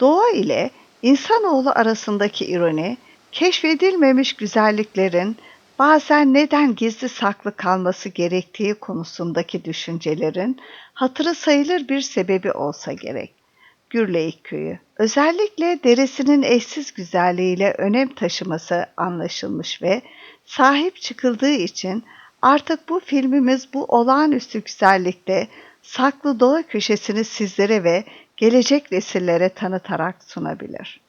Doğa ile insanoğlu arasındaki ironi, keşfedilmemiş güzelliklerin bazen neden gizli saklı kalması gerektiği konusundaki düşüncelerin hatırı sayılır bir sebebi olsa gerek. Gürleyik Köyü. Özellikle deresinin eşsiz güzelliğiyle önem taşıması anlaşılmış ve sahip çıkıldığı için artık bu filmimiz bu olağanüstü güzellikte saklı doğa köşesini sizlere ve gelecek nesillere tanıtarak sunabilir.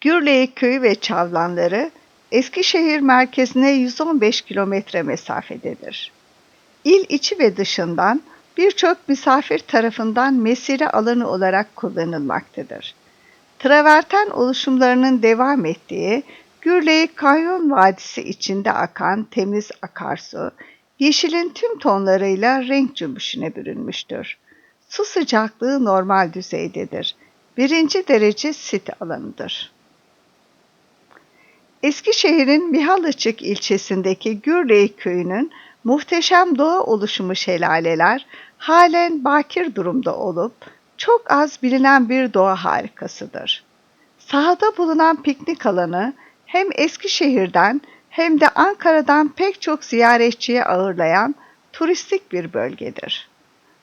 Gürleyik Köyü ve Çavlanları Eskişehir merkezine 115 kilometre mesafededir. İl içi ve dışından birçok misafir tarafından mesire alanı olarak kullanılmaktadır. Traverten oluşumlarının devam ettiği Gürleyik Kanyon Vadisi içinde akan temiz akarsu, yeşilin tüm tonlarıyla renk cümbüşüne bürünmüştür. Su sıcaklığı normal düzeydedir. Birinci derece sit alanıdır. Eskişehir'in Mihalıçık ilçesindeki Gürleyik köyünün muhteşem doğa oluşumu şelaleler halen bakir durumda olup çok az bilinen bir doğa harikasıdır. Sahada bulunan piknik alanı hem Eskişehir'den hem de Ankara'dan pek çok ziyaretçiye ağırlayan turistik bir bölgedir.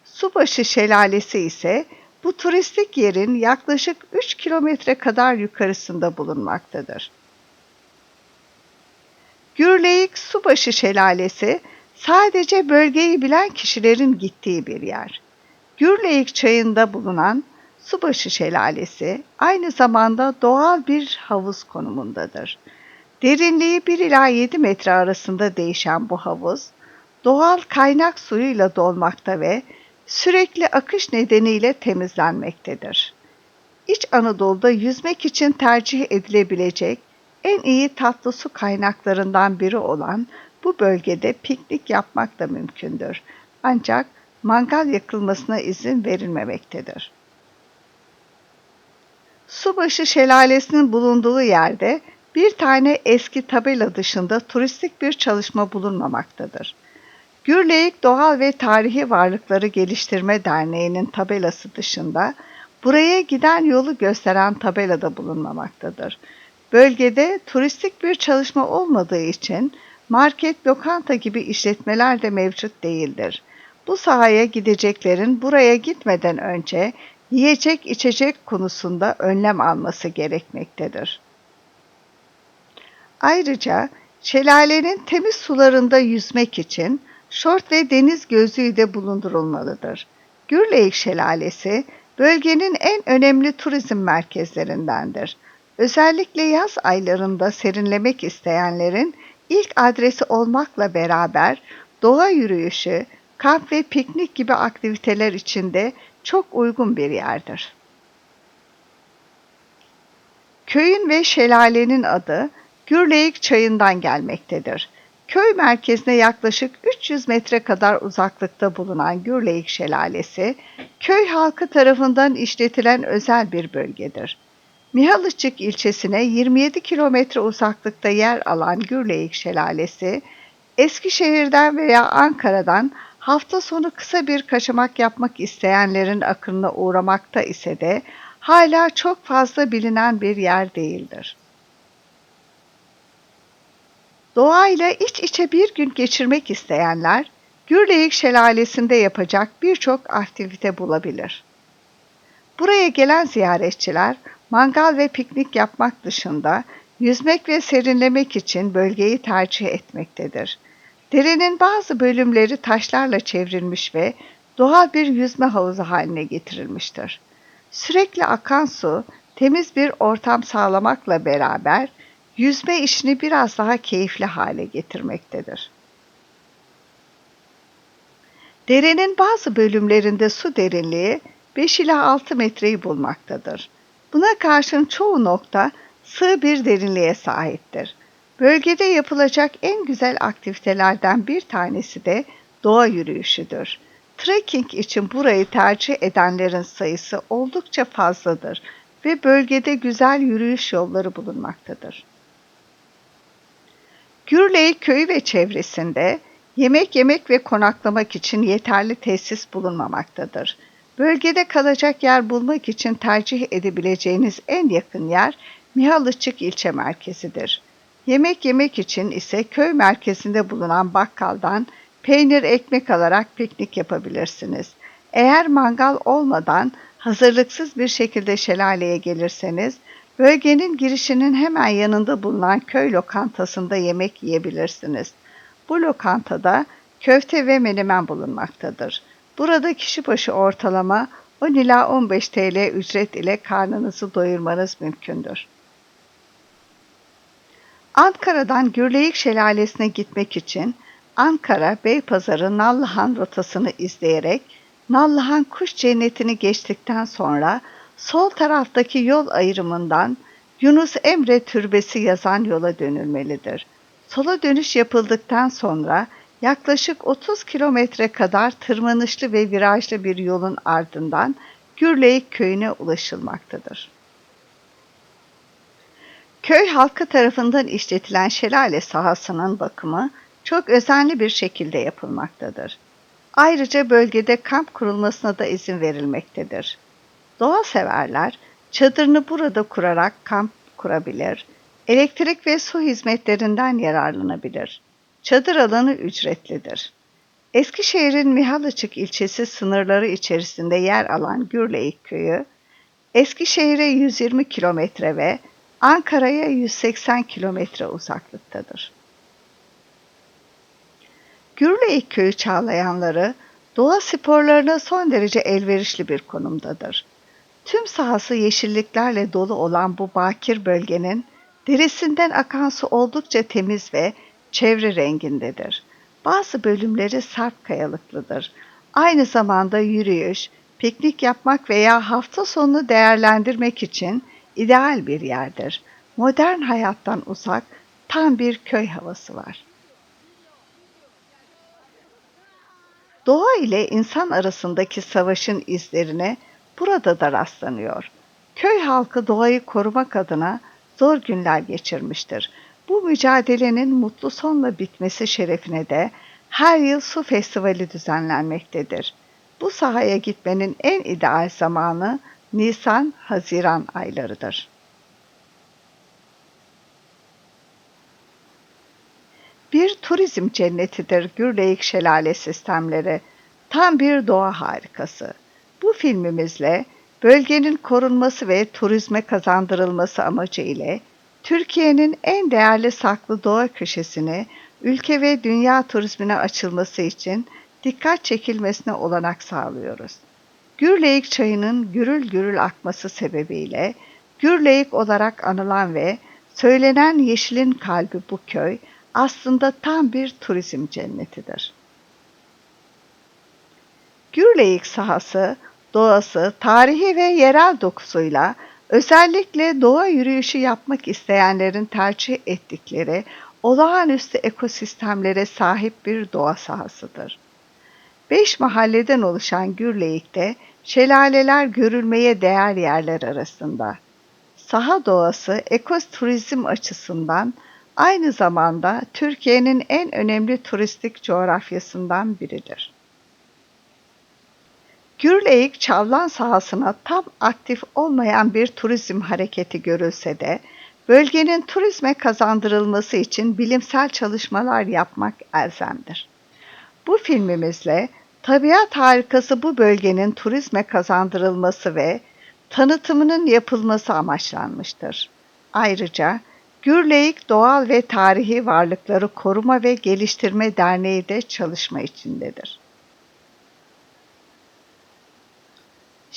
Subaşı Şelalesi ise bu turistik yerin yaklaşık 3 kilometre kadar yukarısında bulunmaktadır. Gürleyik Subaşı Şelalesi sadece bölgeyi bilen kişilerin gittiği bir yer. Gürleyik çayında bulunan Subaşı Şelalesi aynı zamanda doğal bir havuz konumundadır. Derinliği 1 ila 7 metre arasında değişen bu havuz, doğal kaynak suyuyla dolmakta ve sürekli akış nedeniyle temizlenmektedir. İç Anadolu'da yüzmek için tercih edilebilecek en iyi tatlı su kaynaklarından biri olan bu bölgede piknik yapmak da mümkündür. Ancak mangal yakılmasına izin verilmemektedir. Subaşı Şelalesi'nin bulunduğu yerde bir tane eski tabela dışında turistik bir çalışma bulunmamaktadır. Gürleyik Doğal ve Tarihi Varlıkları Geliştirme Derneği'nin tabelası dışında buraya giden yolu gösteren tabela da bulunmamaktadır. Bölgede turistik bir çalışma olmadığı için market, lokanta gibi işletmeler de mevcut değildir. Bu sahaya gideceklerin buraya gitmeden önce yiyecek içecek konusunda önlem alması gerekmektedir. Ayrıca şelalenin temiz sularında yüzmek için şort ve deniz gözlüğü de bulundurulmalıdır. Gürleyik Şelalesi bölgenin en önemli turizm merkezlerindendir. Özellikle yaz aylarında serinlemek isteyenlerin ilk adresi olmakla beraber doğa yürüyüşü, kamp ve piknik gibi aktiviteler için de çok uygun bir yerdir. Köyün ve şelalenin adı Gürleyik Çayı'ndan gelmektedir. Köy merkezine yaklaşık 300 metre kadar uzaklıkta bulunan Gürleyik Şelalesi, köy halkı tarafından işletilen özel bir bölgedir. Mihalıçık ilçesine 27 kilometre uzaklıkta yer alan Gürleyik Şelalesi, Eskişehir'den veya Ankara'dan hafta sonu kısa bir kaçamak yapmak isteyenlerin akınına uğramakta ise de hala çok fazla bilinen bir yer değildir. Doğayla iç içe bir gün geçirmek isteyenler, Gürleyik Şelalesi'nde yapacak birçok aktivite bulabilir. Buraya gelen ziyaretçiler mangal ve piknik yapmak dışında yüzmek ve serinlemek için bölgeyi tercih etmektedir. Derenin bazı bölümleri taşlarla çevrilmiş ve doğal bir yüzme havuzu haline getirilmiştir. Sürekli akan su, temiz bir ortam sağlamakla beraber yüzme işini biraz daha keyifli hale getirmektedir. Derenin bazı bölümlerinde su derinliği 5 ila 6 metreyi bulmaktadır. Buna karşın çoğu nokta sığ bir derinliğe sahiptir. Bölgede yapılacak en güzel aktivitelerden bir tanesi de doğa yürüyüşüdür. Trekking için burayı tercih edenlerin sayısı oldukça fazladır ve bölgede güzel yürüyüş yolları bulunmaktadır. Gürley köyü ve çevresinde yemek yemek ve konaklamak için yeterli tesis bulunmamaktadır. Bölgede kalacak yer bulmak için tercih edebileceğiniz en yakın yer Mihalıçık ilçe merkezidir. Yemek yemek için ise köy merkezinde bulunan bakkaldan peynir ekmek alarak piknik yapabilirsiniz. Eğer mangal olmadan hazırlıksız bir şekilde şelaleye gelirseniz, bölgenin girişinin hemen yanında bulunan köy lokantasında yemek yiyebilirsiniz. Bu lokantada köfte ve menemen bulunmaktadır. Burada kişi başı ortalama 10 ila 15 TL ücret ile karnınızı doyurmanız mümkündür. Ankara'dan Gürleyik Şelalesi'ne gitmek için Ankara Beypazarı Nallıhan rotasını izleyerek Nallıhan Kuş Cenneti'ni geçtikten sonra sol taraftaki yol ayrımından Yunus Emre Türbesi yazan yola dönülmelidir. Sola dönüş yapıldıktan sonra yaklaşık 30 kilometre kadar tırmanışlı ve virajlı bir yolun ardından Gürleyik köyüne ulaşılmaktadır. Köy halkı tarafından işletilen şelale sahasının bakımı çok özenli bir şekilde yapılmaktadır. Ayrıca bölgede kamp kurulmasına da izin verilmektedir. Doğa severler çadırını burada kurarak kamp kurabilir, elektrik ve su hizmetlerinden yararlanabilir. Çadır alanı ücretlidir. Eskişehir'in Mihalıçık ilçesi sınırları içerisinde yer alan Gürleyik köyü, Eskişehir'e 120 kilometre ve Ankara'ya 180 kilometre uzaklıktadır. Gürleyik köyü çağlayanları doğa sporlarına son derece elverişli bir konumdadır. Tüm sahası yeşilliklerle dolu olan bu bakir bölgenin derisinden akan su oldukça temiz ve çevre rengindedir. Bazı bölümleri sarp kayalıklıdır. Aynı zamanda yürüyüş, piknik yapmak veya hafta sonunu değerlendirmek için ideal bir yerdir. Modern hayattan uzak, tam bir köy havası var. Doğa ile insan arasındaki savaşın izlerine burada da rastlanıyor. Köy halkı doğayı korumak adına zor günler geçirmiştir. Bu mücadelenin mutlu sonla bitmesi şerefine de her yıl su festivali düzenlenmektedir. Bu sahaya gitmenin en ideal zamanı Nisan-Haziran aylarıdır. Bir turizm cennetidir Gürleyik Şelale sistemleri. Tam bir doğa harikası. Bu filmimizle bölgenin korunması ve turizme kazandırılması amacı ile Türkiye'nin en değerli saklı doğa köşesini ülke ve dünya turizmine açılması için dikkat çekilmesine olanak sağlıyoruz. Gürleyik çayının gürül gürül akması sebebiyle Gürleyik olarak anılan ve söylenen yeşilin kalbi bu köy aslında tam bir turizm cennetidir. Gürleyik sahası, doğası, tarihi ve yerel dokusuyla özellikle doğa yürüyüşü yapmak isteyenlerin tercih ettikleri olağanüstü ekosistemlere sahip bir doğa sahasıdır. Beş mahalleden oluşan Gürleyik'te şelaleler görülmeye değer yerler arasında. Saha doğası ekoturizm açısından aynı zamanda Türkiye'nin en önemli turistik coğrafyasından biridir. Gürleyik Çavlan sahasına tam aktif olmayan bir turizm hareketi görülse de bölgenin turizme kazandırılması için bilimsel çalışmalar yapmak elzemdir. Bu filmimizle tabiat harikası bu bölgenin turizme kazandırılması ve tanıtımının yapılması amaçlanmıştır. Ayrıca Gürleyik Doğal ve Tarihi Varlıkları Koruma ve Geliştirme Derneği de çalışma içindedir.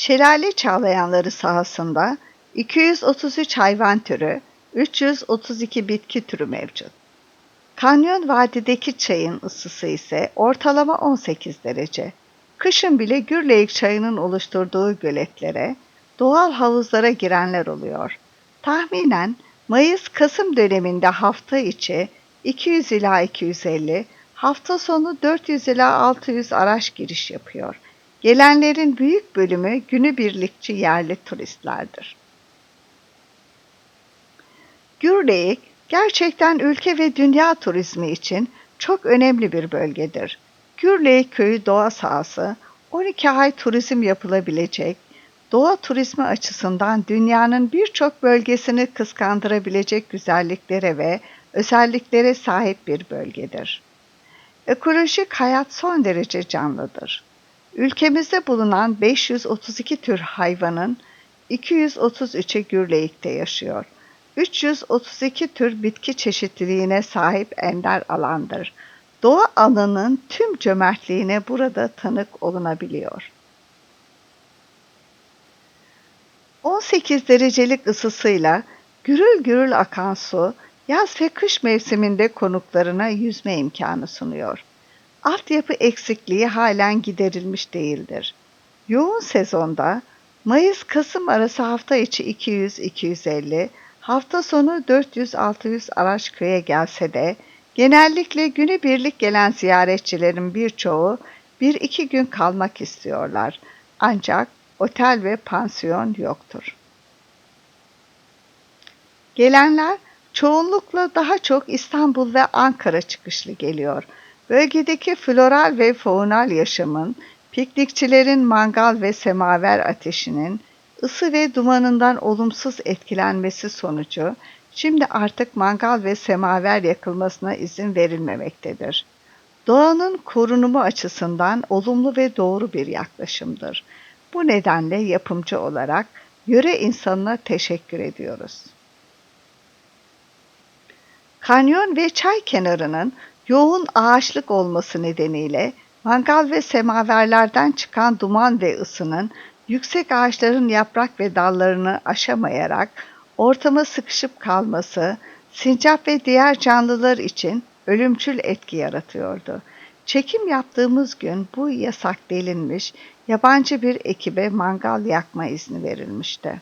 Şelale çağlayanları sahasında 233 hayvan türü, 332 bitki türü mevcut. Kanyon Vadi'deki çayın ısısı ise ortalama 18 derece. Kışın bile Gürleyik çayının oluşturduğu göletlere, doğal havuzlara girenler oluyor. Tahminen Mayıs-Kasım döneminde hafta içi 200 ila 250, hafta sonu 400 ila 600 araç giriş yapıyor. Gelenlerin büyük bölümü günübirlikçi yerli turistlerdir. Gürleyik, gerçekten ülke ve dünya turizmi için çok önemli bir bölgedir. Gürleyik Köyü doğa sahası 12 ay turizm yapılabilecek, doğa turizmi açısından dünyanın birçok bölgesini kıskandırabilecek güzelliklere ve özelliklere sahip bir bölgedir. Ekolojik hayat son derece canlıdır. Ülkemizde bulunan 532 tür hayvanın 233'e Gürleyik'te yaşıyor. 332 tür bitki çeşitliliğine sahip ender alandır. Doğa alanının tüm cömertliğine burada tanık olunabiliyor. 18 derecelik ısısıyla gürül gürül akan su, yaz ve kış mevsiminde konuklarına yüzme imkanı sunuyor. Altyapı eksikliği halen giderilmiş değildir. Yoğun sezonda Mayıs-Kasım arası hafta içi 200-250, hafta sonu 400-600 araç köye gelse de genellikle günübirlik gelen ziyaretçilerin birçoğu bir iki gün kalmak istiyorlar. Ancak otel ve pansiyon yoktur. Gelenler çoğunlukla daha çok İstanbul ve Ankara çıkışlı geliyor. Bölgedeki floral ve faunal yaşamın, piknikçilerin mangal ve semaver ateşinin, ısı ve dumanından olumsuz etkilenmesi sonucu şimdi artık mangal ve semaver yakılmasına izin verilmemektedir. Doğanın korunumu açısından olumlu ve doğru bir yaklaşımdır. Bu nedenle yapımcı olarak yöre insanına teşekkür ediyoruz. Kanyon ve çay kenarının yoğun ağaçlık olması nedeniyle mangal ve semaverlerden çıkan duman ve ısının yüksek ağaçların yaprak ve dallarını aşamayarak ortama sıkışıp kalması, sincap ve diğer canlılar için ölümcül etki yaratıyordu. Çekim yaptığımız gün bu yasak delinmiş, yabancı bir ekibe mangal yakma izni verilmişti.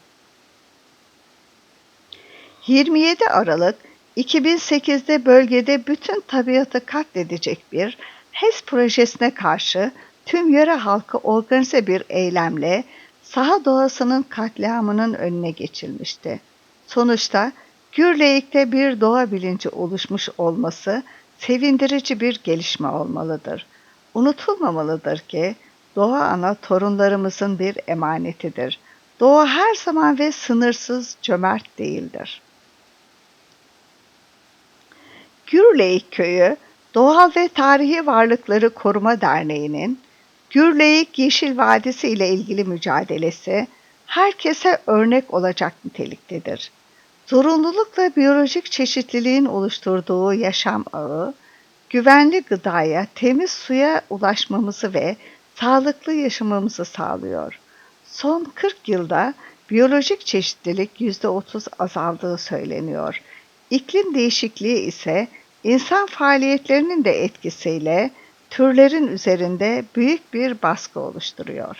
27 Aralık 2008'de bölgede bütün tabiatı katledecek bir HES projesine karşı tüm yöre halkı organize bir eylemle saha doğasının katliamının önüne geçilmişti. Sonuçta Gürleyik'te bir doğa bilinci oluşmuş olması sevindirici bir gelişme olmalıdır. Unutulmamalıdır ki doğa ana torunlarımızın bir emanetidir. Doğa her zaman ve sınırsız cömert değildir. Gürleyik Köyü Doğal ve Tarihi Varlıkları Koruma Derneği'nin Gürleyik Yeşil Vadisi ile ilgili mücadelesi herkese örnek olacak niteliktedir. Zorunlulukla biyolojik çeşitliliğin oluşturduğu yaşam ağı, güvenli gıdaya, temiz suya ulaşmamızı ve sağlıklı yaşamamızı sağlıyor. Son 40 yılda biyolojik çeşitlilik %30 azaldığı söyleniyor. İklim değişikliği ise insan faaliyetlerinin de etkisiyle türlerin üzerinde büyük bir baskı oluşturuyor.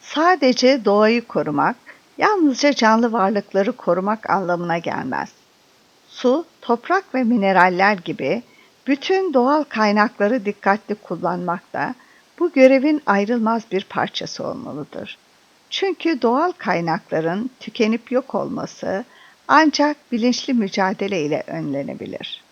Sadece doğayı korumak, yalnızca canlı varlıkları korumak anlamına gelmez. Su, toprak ve mineraller gibi bütün doğal kaynakları dikkatli kullanmak da bu görevin ayrılmaz bir parçası olmalıdır. Çünkü doğal kaynakların tükenip yok olması ancak bilinçli mücadele ile önlenebilir.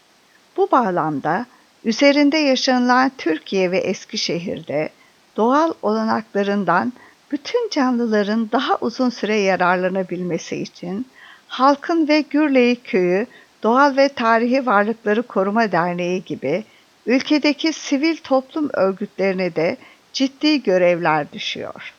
Bu bağlamda üzerinde yaşanılan Türkiye ve Eskişehir'de doğal olanaklarından bütün canlıların daha uzun süre yararlanabilmesi için halkın ve Gürleyik Köyü Doğal ve Tarihi Varlıkları Koruma Derneği gibi ülkedeki sivil toplum örgütlerine de ciddi görevler düşüyor.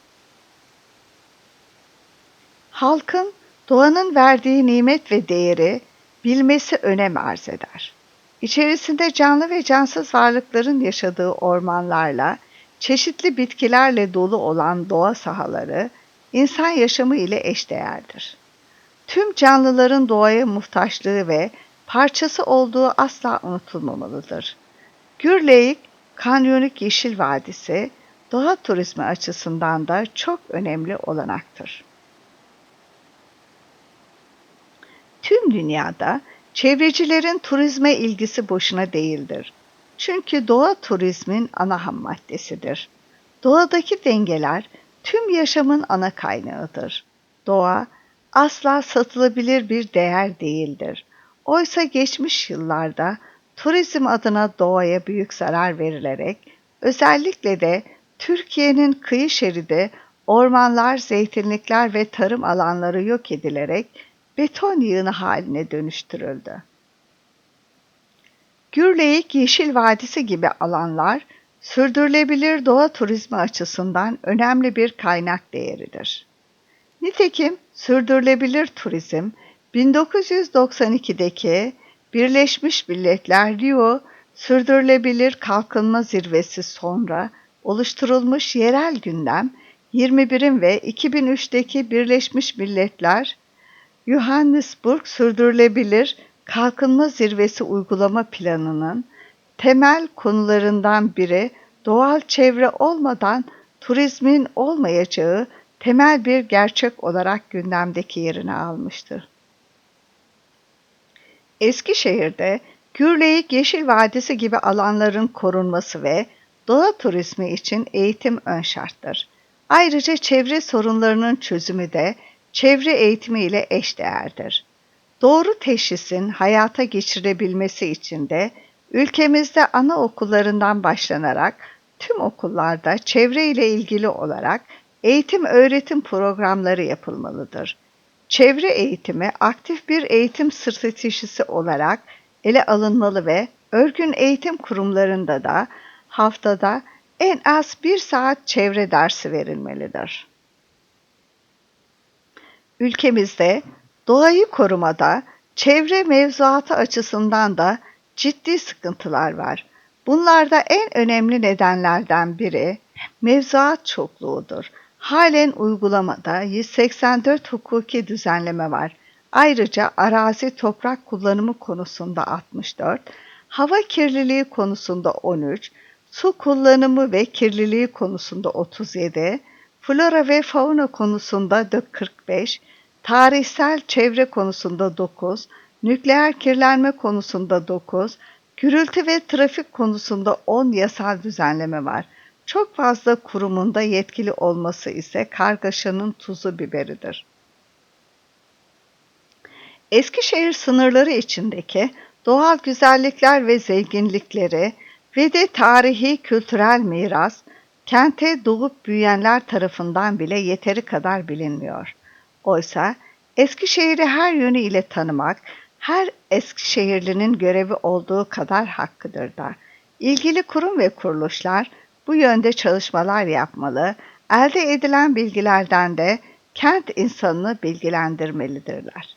Halkın doğanın verdiği nimet ve değeri bilmesi önem arz eder. İçerisinde canlı ve cansız varlıkların yaşadığı ormanlarla, çeşitli bitkilerle dolu olan doğa sahaları, insan yaşamı ile eşdeğerdir. Tüm canlıların doğaya muhtaçlığı ve parçası olduğu asla unutulmamalıdır. Gürleyik, Kanyonik Yeşil Vadisi, doğa turizmi açısından da çok önemli olanaktır. Tüm dünyada çevrecilerin turizme ilgisi boşuna değildir. Çünkü doğa turizmin ana ham maddesidir. Doğadaki dengeler tüm yaşamın ana kaynağıdır. Doğa asla satılabilir bir değer değildir. Oysa geçmiş yıllarda turizm adına doğaya büyük zarar verilerek, özellikle de Türkiye'nin kıyı şeridi ormanlar, zeytinlikler ve tarım alanları yok edilerek beton yığını haline dönüştürüldü. Gürleyik Yeşil Vadisi gibi alanlar sürdürülebilir doğa turizmi açısından önemli bir kaynak değeridir. Nitekim sürdürülebilir turizm 1992'deki Birleşmiş Milletler Rio Sürdürülebilir Kalkınma Zirvesi sonra oluşturulmuş yerel gündem 21'in ve 2003'teki Birleşmiş Milletler Johannesburg Sürdürülebilir Kalkınma Zirvesi uygulama planının temel konularından biri doğal çevre olmadan turizmin olmayacağı temel bir gerçek olarak gündemdeki yerini almıştır. Eskişehir'de Gürleyik Yeşil Vadisi gibi alanların korunması ve doğa turizmi için eğitim ön şarttır. Ayrıca çevre sorunlarının çözümü de çevre eğitimi ile eşdeğerdir. Doğru teşhisin hayata geçirebilmesi için de ülkemizde anaokullarından başlanarak tüm okullarda çevre ile ilgili olarak eğitim öğretim programları yapılmalıdır. Çevre eğitimi aktif bir eğitim stratejisi olarak ele alınmalı ve örgün eğitim kurumlarında da haftada en az bir saat çevre dersi verilmelidir. Ülkemizde doğayı korumada çevre mevzuatı açısından da ciddi sıkıntılar var. Bunlarda en önemli nedenlerden biri mevzuat çokluğudur. Halen uygulamada 184 hukuki düzenleme var. Ayrıca arazi toprak kullanımı konusunda 64, hava kirliliği konusunda 13, su kullanımı ve kirliliği konusunda 37, flora ve fauna konusunda 45, tarihsel çevre konusunda 9, nükleer kirlenme konusunda 9, gürültü ve trafik konusunda 10 yasal düzenleme var. Çok fazla kurumunda yetkili olması ise kargaşanın tuzu biberidir. Eskişehir sınırları içindeki doğal güzellikler ve zenginlikleri ve de tarihi kültürel miras kente doğup büyüyenler tarafından bile yeteri kadar bilinmiyor. Oysa Eskişehir'i her yönüyle tanımak, her Eskişehirlinin görevi olduğu kadar hakkıdır da. İlgili kurum ve kuruluşlar bu yönde çalışmalar yapmalı, elde edilen bilgilerden de kent insanını bilgilendirmelidirler.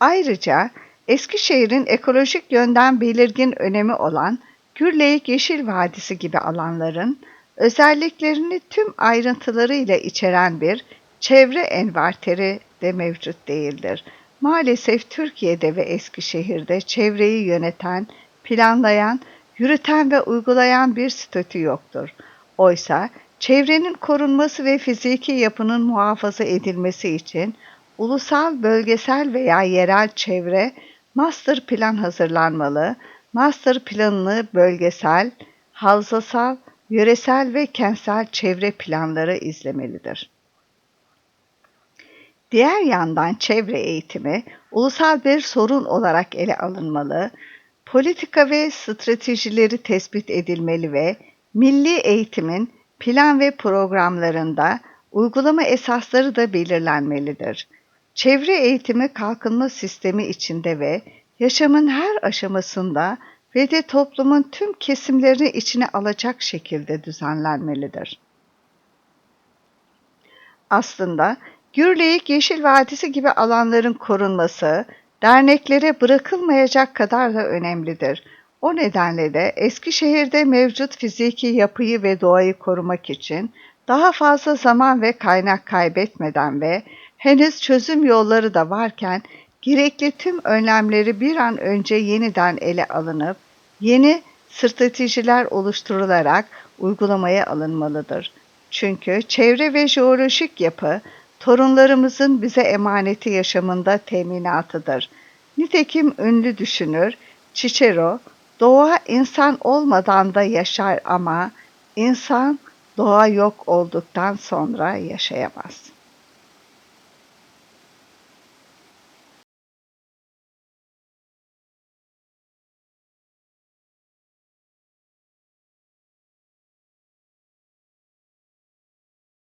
Ayrıca Eskişehir'in ekolojik yönden belirgin önemi olan Gürleyik Yeşil Vadisi gibi alanların özelliklerini tüm ayrıntılarıyla içeren bir çevre envarteri de mevcut değildir. Maalesef Türkiye'de ve Eskişehir'de çevreyi yöneten, planlayan, yürüten ve uygulayan bir statü yoktur. Oysa çevrenin korunması ve fiziki yapının muhafaza edilmesi için ulusal, bölgesel veya yerel çevre master plan hazırlanmalı. Master planını bölgesel, havzasal, yöresel ve kentsel çevre planları izlemelidir. Diğer yandan çevre eğitimi ulusal bir sorun olarak ele alınmalı, politika ve stratejileri tespit edilmeli ve milli eğitimin plan ve programlarında uygulama esasları da belirlenmelidir. Çevre eğitimi kalkınma sistemi içinde ve yaşamın her aşamasında ve de toplumun tüm kesimlerini içine alacak şekilde düzenlenmelidir. Aslında Gürleyik Yeşil Vadisi gibi alanların korunması, derneklere bırakılmayacak kadar da önemlidir. O nedenle de Eskişehir'de mevcut fiziki yapıyı ve doğayı korumak için daha fazla zaman ve kaynak kaybetmeden ve henüz çözüm yolları da varken gerekli tüm önlemleri bir an önce yeniden ele alınıp yeni stratejiler oluşturularak uygulamaya alınmalıdır. Çünkü çevre ve jeolojik yapı torunlarımızın bize emaneti yaşamında teminatıdır. Nitekim ünlü düşünür Cicero, doğa insan olmadan da yaşar ama insan doğa yok olduktan sonra yaşayamaz.